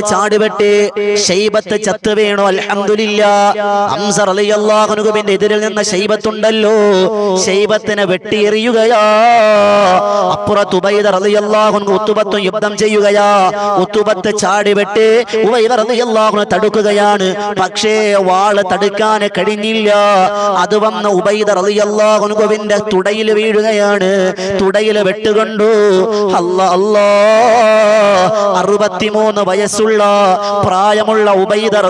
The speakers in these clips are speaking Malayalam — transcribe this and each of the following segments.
ചാടുപെട്ട് ചത്തു എതിരിൽ നിന്ന ഷൈബത്തുണ്ടല്ലോ ശൈബത്തിനെ വെട്ടിയെറിയുകയാ. അപ്പുറത്ത് യുദ്ധം ചെയ്യുകയാ. ഉത്തുബത്ത് ചാടിവെട്ട് ഉബൈദ റളിയല്ലാഹു അൻഹു തടുക്കുകയാണ്. പക്ഷേ വാൾ തടുക്കാൻ കഴിഞ്ഞില്ല. അത് വന്ന ഉബൈദർ റളിയല്ലാഹു അൻഹുവിന്റെ തുടയിൽ വീഴുകയാണ്. തുടയിൽ വെട്ടുകൊണ്ടു. അല്ലാ അല്ലാ. അറുപത്തിമൂന്ന് വയസ്സുള്ള പ്രായമുള്ള ഉബൈദർ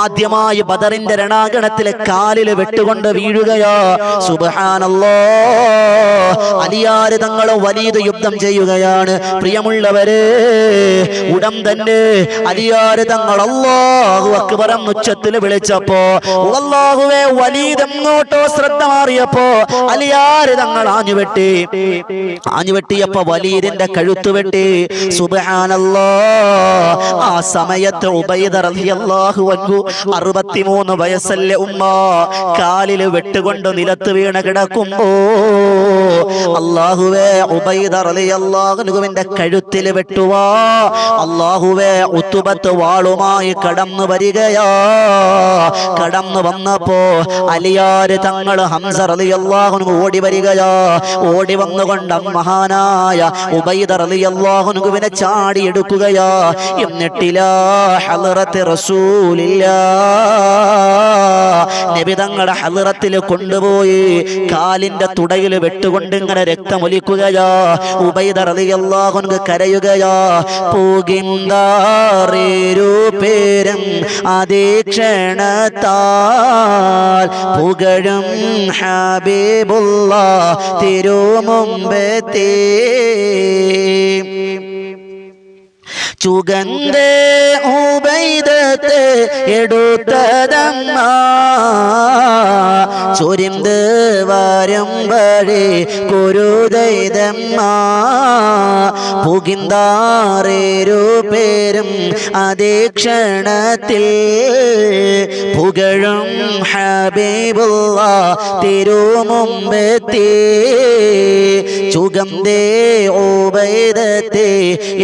ആദ്യമായി ബദറിന്റെ രണാകണത്തിലെ കാലിൽ വെട്ടുകൊണ്ട് വീഴുകയാ. സുബ്ഹാനല്ലാ അലിയാര് തങ്ങളും വലീത് യുദ്ധം ചെയ്യുകയാണ്. പ്രിയമുള്ളവരെ ഉടൻ തന്നെ അലിയാര് തങ്ങൾ എന്ന് ഉച്ചത്തിൽ വിളിച്ചപ്പോ അല്ലാഹുവേ വലീദ് എങ്ങോട്ടോ ശ്രദ്ധ മാറിയപ്പോ അലിയാര് തങ്ങൾ ആഞ്ഞുവെട്ടി. ആഞ്ഞുവെട്ടിയപ്പോ വലീദിന്റെ കഴുത്ത് വെട്ടി. സുബ്ഹാനല്ലാ ആ സമയത്ത് 63 വയസ്സല്ലേ ഉമ്മ. കാലിൽ വെട്ടുകൊണ്ട് നിലത്ത് വീണ് കിടക്കുമ്പോ അല്ലാഹുവേ ഉബൈദ റളിയല്ലാഹു അൻഹുവിന്റെ കഴുത്തിൽ വെട്ടുവാ. അല്ലാഹുവേ ഉത്തുബത്ത് വാളുമായി കടന്നു വരികയാ. കടന്നു വന്നപ്പോ അലിയാര് തങ്ങൾ ഹംസ റളിയല്ലാഹു അൻഹു ഓടി വരികയാ. ഓടി വന്നുകൊണ്ട് മഹാനായ ഉബൈദ റളിയല്ലാഹു അൻഹുവിനെ ചാടി എടുക്കുകയാ എന്നിട്ടിലാ റസൂലില്ല റസൂലില്ലാ. നബി തങ്ങളുടെ ഹളറത്തിൽ കൊണ്ടുപോയി കാലിന്റെ തുടയിൽ വെട്ടുകൊണ്ട് ഇങ്ങനെ രക്തമൊലിക്കുകയാ. ഉബൈദ റളിയല്ലാഹു അൻഹു കരയുകയാ. പൂകിന്താറേരു പേരും അതീക്ഷണത്താൽ പുകഴും ഹബീബുള്ള തിരുമുമ്പത്തേ. ചുഗന്ധ ഉബൈദത്തെ എടുത്തതമ്മ. ചൊരിന്ത് വരും വഴി കുരുതൈതമ്മ പുകിന്താറേരു പേരും അതീക്ഷണത്തിൽ പുകഴും ഹബീബുള്ള തിരുമുമ്പത്തി. ചുഗന്ധേ ഉബൈദത്തെ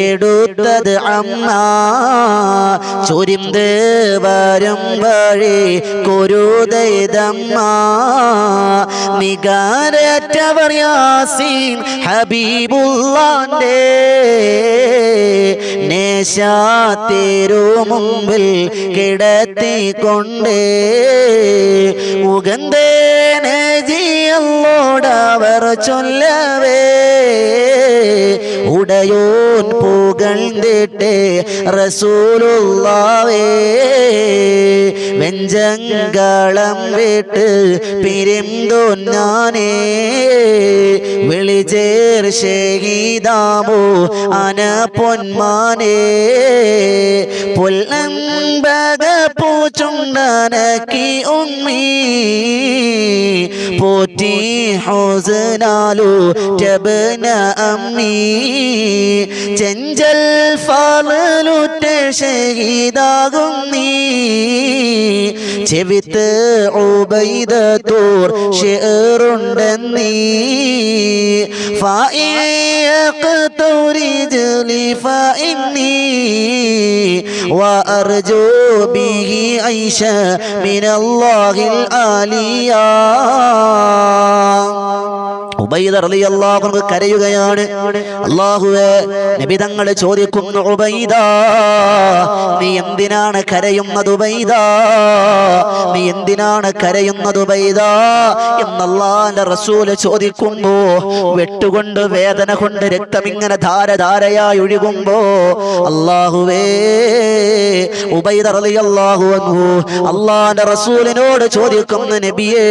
എടുത്തത് അമ്മ ചുരിം വരും വഴി കുരുതൈതമ്മ നികാരറ്റവർ യാസീൻ ഹബീബുള്ളാന്റെ നേശാത്തേരു മുമ്പിൽ കിടത്തിക്കൊണ്ട് ഉഗന്ധേനജിയല്ലോടവർ ചൊല്ലവേ. ഉടയോൻ പുകഴ്ന്നിട്ട് റസൂലുള്ളാവേ വെഞ്ചങ്കളം വിട്ട് പിരിന്തോന്നാനേ വിളിചേർ ഷഹീദാമോ അന പൊന്മാനേ പുല്ലമ്പക പൂച്ചുണ്ടനക്കി ഉമ്മീ പോറ്റി ഹോസനാലു ജബന അമ്മീ ചെഞ്ചൽ ഫാലുറ്റ ഷഹീദാകും നീ ചെവിത്ത് ഉബൈദത്തൂർ ഷെറുണ്ടെന്നീ فإيقت رجلي فإني وأرجو به عيشا من الله العاليا ഉബൈദ റളിയല്ലാഹു അൻഹു കരയുകയാണ്. അല്ലാഹുവേ നബി തങ്ങളെ ചോദിക്കുന്നു ഉബൈദ നീ എന്തിനാണ് കരയുന്നത് ഉബൈദ? നീ എന്തിനാണ് കരയുന്നത് ഉബൈദ? എന്നല്ലാന്റെ റസൂൽ ചോദിക്കുമ്പോ വെട്ടുകൊണ്ട് വേദന കൊണ്ട് രക്തം ഇങ്ങനെ ധാരധാരയായി ഒഴുകുമ്പോ ഉബൈദ റളിയല്ലാഹു അൻഹു അല്ലാന്റെ റസൂലിനോട് ചോദിക്കുന്നു നബിയേ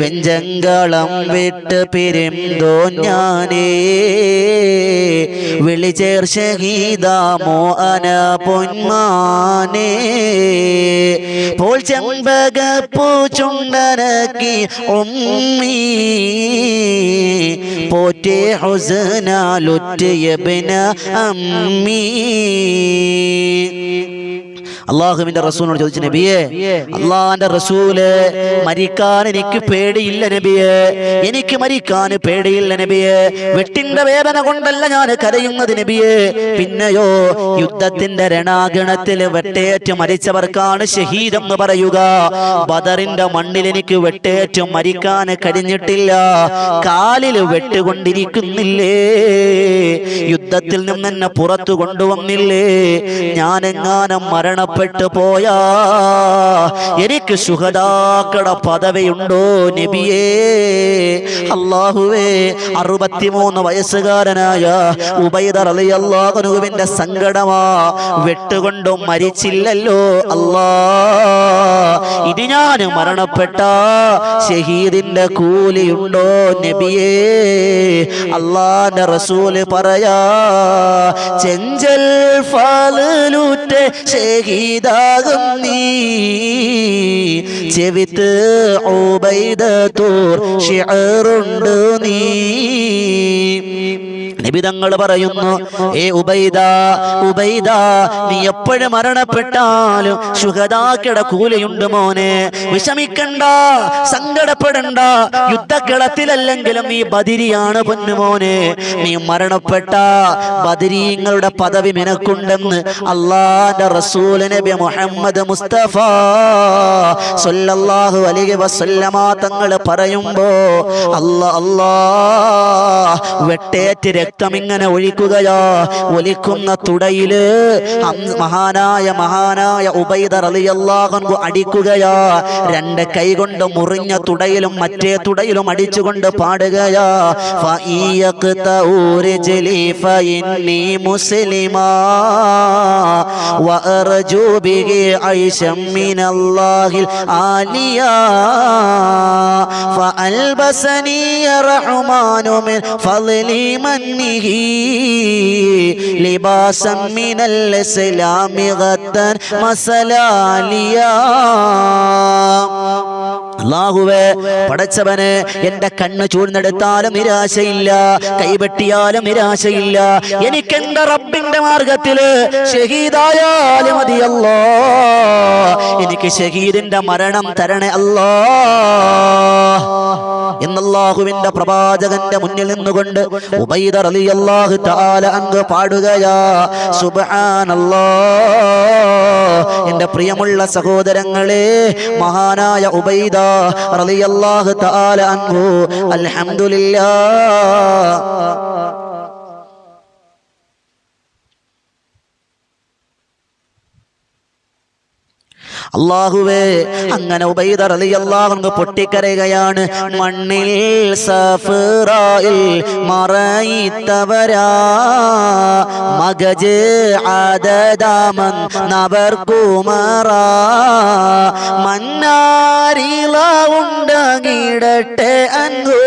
വെഞ്ചങ്കളം വിട്ട് പിരിന്തോ ഞാനേ? വിളിചേർ ഷഹീദാമോ അന പൊന്മാനേ. പോൽ ചെമ്പക ചുണ്ടനക്കി ഉമ്മീ. പോറ്റേ ഹുസനാലുറ്റയബിന അമ്മീ. അള്ളാഹുവിന്റെ റസൂലിനോട് ചോദിച്ചു നബിയെ അള്ളാഹിന്റെ റസൂൽ മരിക്കാൻ എനിക്ക് പേടിയില്ല നബിയെ. എനിക്ക് മരിക്കാൻ പേടിയില്ല നബിയെ. വെട്ടിന്റെ വേദന കൊണ്ടല്ല ഞാൻ കരയുന്നത് നബിയെ. പിന്നെയോ യുദ്ധത്തിന്റെ രണാഗണത്തിൽ വെട്ടേറ്റ് മരിച്ചവർക്കാണ് ഷഹീദ് എന്ന് പറയുക. ബദറിന്റെ മണ്ണിൽ എനിക്ക് വെട്ടേറ്റ് മരിക്കാൻ കഴിഞ്ഞിട്ടില്ല. കാലിൽ വെട്ടുകൊണ്ടിരിക്കുന്നില്ലേ? യുദ്ധത്തിൽ നിന്ന് എന്നെ പുറത്തു കൊണ്ടുവന്നില്ലേ? ഞാൻ എങ്ങാനും മരണപ്പെട്ടു പോയാ. എനിക്ക് സുഹദാക്കട പദവിയുണ്ടോ നബിയേ? അള്ളാഹുവേ അറുപത്തിമൂന്ന് വയസ്സുകാരനായ ഉബൈദർ അലി അള്ളാഹുനുവിന്റെ സങ്കടമാ വെട്ടുകൊണ്ടും മരിച്ചില്ലല്ലോ. അല്ലാ ഇത് ഞാൻ മരണപ്പെട്ട ഷഹീദിന്റെ കൂലിയുണ്ടോ നബിയേ? അള്ളാന്റെ റസൂൽ പറയാ ചെഞ്ചൽ ഫലൂറ്റ ഷഹീദാകും നീ. ചെവിത്ത് ഊബൈദത്തൂർ ഷിഅറുണ്ട് നീ. നിബിതങ്ങൾ പറയുന്നു ഏ ഉബൈദ ഉബൈദ നീ എപ്പോഴും മരണപ്പെട്ടാലും ശുഹദാക്കിട കൂലയുണ്ട് മോനെ. വിഷമിക്കണ്ട സങ്കടപ്പെടണ്ട. യുദ്ധക്കളത്തിലല്ലെങ്കിലും നീ ബദിരിയാണ് പൊന്നുമോനെ നീ മരണപ്പെട്ട ബദിരീങ്ങളുടെ പദവി നിനക്കുണ്ടെന്ന് അള്ളാന്റെ റസൂൽ നബി മുഹമ്മദ് മുസ്തഫ സല്ലല്ലാഹു അലൈഹി വസല്ലമ തങ്ങൾ പറയുമ്പോ അല്ലാ അല്ലാ വെട്ടേറ്റ് രക്തം ഇങ്ങനെ ഒഴിക്കുകയാ ഒലിക്കുന്ന തുടയില് അന്ന് മഹാനായ മഹാനായ ഉബൈദർ റളിയല്ലാഹു അടിക്കുകയാ രണ്ട് കൈ കൊണ്ട് മുറിഞ്ഞ തുടയിലും മറ്റേ തുടയിലും അടിച്ചുകൊണ്ട് പാടുകയാ ഫഇയഖ്തഊ رجلي فإني مسلما وأرجو به عيشا من الله فألبسني الرحمن من فضل منه لباسا من الإسلام غدا مسلاليا അള്ളാഹുവേ പടച്ചവന് എന്റെ കണ്ണ് ചൂഴ്ന്നെടുത്താലും നിരാശയില്ല കൈപെട്ടിയാലും നിരാശയില്ല. എനിക്ക് എന്റെ റബ്ബിന്റെ മാർഗത്തിൽ? ഷഹീദായാലും മതിയല്ലോ. എനിക്ക് ഷഹീദിന്റെ മരണം തരണേ അല്ലോ. എന്നല്ലാഹുവിന്റെ പ്രവാചകന്റെ മുന്നിൽ നിന്നുകൊണ്ട് ഉബൈദർ അലി അള്ളാഹു താല അങ്ങ് പാടുകയാ. സുബാനല്ലോ എന്റെ പ്രിയമുള്ള സഹോദരങ്ങളെ മഹാനായ ഉബൈദ റളിയല്ലാഹു തആല അൻഹു അൽഹംദുലില്ലാ അള്ളാഹുവേ അങ്ങനെ ഉബൈദ റളിയല്ലാഹു അൻഹു പൊട്ടിക്കരയുകയാണ്. മണ്ണിൽ സഫറായിൽ മറയിത്തവരാ. മഗജ് ആദദാമൻ നവർക്കുമറ. മന്നാരില ഉണ്ടാകിടട്ടെ അൻഹു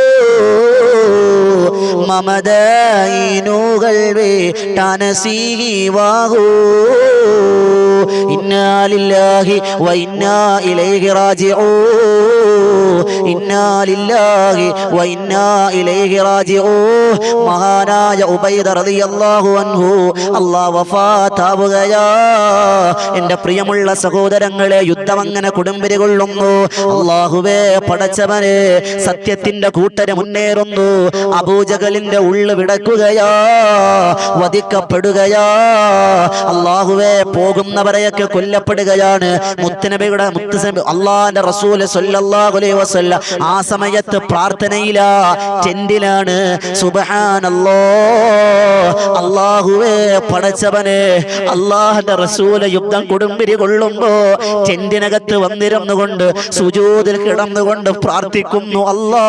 മമദൈനുകൾ വേട്ടനസീവാഹൂ ഇന്നാലില്ലാഹി വൈന്നാ ഇലൈഹി റാജിഊ. ഇന്നാലില്ലാഹി ഇലൈഹി റാജിഊ. മഹാനായ ഉബൈദ റളിയല്ലാഹു അൻഹു പ്രിയമുള്ള സഹോദരങ്ങളെ യുദ്ധം അങ്ങനെ കുടുംബരി കൊള്ളുന്നു. അള്ളാഹുവേ പടച്ചവനെ സത്യത്തിന്റെ കൂട്ടര് മുന്നേറുന്നു. അബൂജകലിന്റെ ഉള്ളു വിടക്കുകയാ വധിക്കപ്പെടുകയാ. അള്ളാഹുവേ പോകുന്നവരെയൊക്കെ കൊല്ലപ്പെടുകയാണ്. മുത്തനബിയുടെ മുത്തുനബി അള്ളാന്റെ റസൂൽ സല്ലല്ലാഹു അലൈഹി വസല്ല. ആ സമയത്ത് പ്രാർത്ഥനയില ടെന്റിലാണ്. സുബഹാനല്ലോ. അള്ളാഹുവേ പടച്ചവനെ അള്ളാഹിന്റെ റസൂല യുദ്ധം കൊടുമ്പിരി കൊള്ളുമ്പോ ടെന്റിനകത്ത് വന്നിരുന്നുകൊണ്ട് സുജൂതിൽ കിടന്നുകൊണ്ട് പ്രാർത്ഥിക്കുന്നു. അല്ലാ